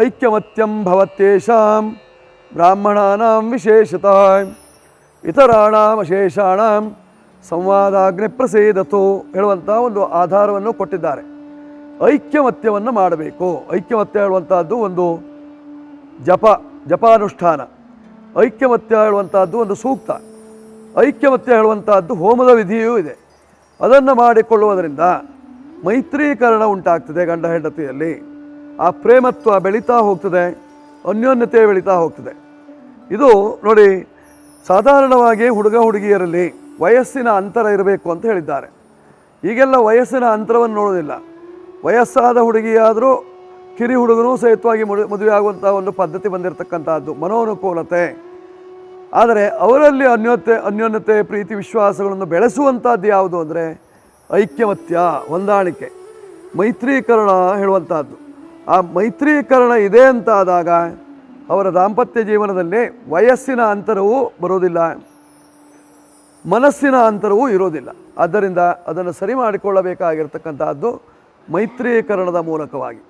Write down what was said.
ಐಕ್ಯಮತ್ಯಂ ಭವತ್ಯೇಷಾಂ ಬ್ರಾಹ್ಮಣಾನಾಂ ವಿಶೇಷತಃ ಇತರಾಣಾಂ ಅಶೇಷಾಣಾಂ ಸಂವಾದಾಗ್ನಿ ಪ್ರಸೇದತು ಹೇಳುವಂಥ ಒಂದು ಆಧಾರವನ್ನು ಕೊಟ್ಟಿದ್ದಾರೆ. ಐಕ್ಯಮತ್ಯವನ್ನು ಮಾಡಬೇಕು. ಐಕ್ಯಮತ್ಯ ಹೇಳುವಂಥದ್ದು ಒಂದು ಜಪ, ಜಪಾನುಷ್ಠಾನ. ಐಕ್ಯಮತ್ಯ ಹೇಳುವಂಥದ್ದು ಒಂದು ಸೂಕ್ತ. ಐಕ್ಯಮತ್ಯ ಹೇಳುವಂಥದ್ದು ಹೋಮದ ವಿಧಿಯೂ ಇದೆ. ಅದನ್ನು ಮಾಡಿಕೊಳ್ಳುವುದರಿಂದ ಮೈತ್ರೀಕರಣ ಉಂಟಾಗ್ತದೆ ಗಂಡ ಹೆಂಡತಿಯಲ್ಲಿ. ಆ ಪ್ರೇಮತ್ವ ಬೆಳೀತಾ ಹೋಗ್ತದೆ, ಅನ್ಯೋನ್ಯತೆ ಬೆಳೀತಾ ಹೋಗ್ತದೆ. ಇದು ನೋಡಿ, ಸಾಧಾರಣವಾಗಿ ಹುಡುಗ ಹುಡುಗಿಯರಲ್ಲಿ ವಯಸ್ಸಿನ ಅಂತರ ಇರಬೇಕು ಅಂತ ಹೇಳಿದ್ದಾರೆ. ಈಗೆಲ್ಲ ವಯಸ್ಸಿನ ಅಂತರವನ್ನು ನೋಡೋದಿಲ್ಲ. ವಯಸ್ಸಾದ ಹುಡುಗಿಯಾದರೂ ಕಿರಿ ಹುಡುಗನೂ ಸಹಿತವಾಗಿ ಮದುವೆ ಆಗುವಂಥ ಒಂದು ಪದ್ಧತಿ ಬಂದಿರತಕ್ಕಂಥದ್ದು, ಮನೋನುಕೂಲತೆ. ಆದರೆ ಅವರಲ್ಲಿ ಅನ್ಯೋತೆ, ಅನ್ಯೋನ್ಯತೆ, ಪ್ರೀತಿ, ವಿಶ್ವಾಸಗಳನ್ನು ಬೆಳೆಸುವಂಥದ್ದು ಯಾವುದು ಅಂದರೆ ಐಕ್ಯಮತ್ಯ, ಹೊಂದಾಣಿಕೆ, ಮೈತ್ರೀಕರಣ ಹೇಳುವಂಥದ್ದು. ಆ ಮೈತ್ರೀಕರಣ ಇದೆ ಅಂತಾದಾಗ ಅವರ ದಾಂಪತ್ಯ ಜೀವನದಲ್ಲಿ ವಯಸ್ಸಿನ ಅಂತರವೂ ಬರೋದಿಲ್ಲ, ಮನಸ್ಸಿನ ಅಂತರವೂ ಇರೋದಿಲ್ಲ. ಆದ್ದರಿಂದ ಅದನ್ನು ಸರಿ ಮಾಡಿಕೊಳ್ಳಬೇಕಾಗಿರ್ತಕ್ಕಂಥದ್ದು ಮೈತ್ರೀಕರಣದ ಮೂಲಕವಾಗಿ.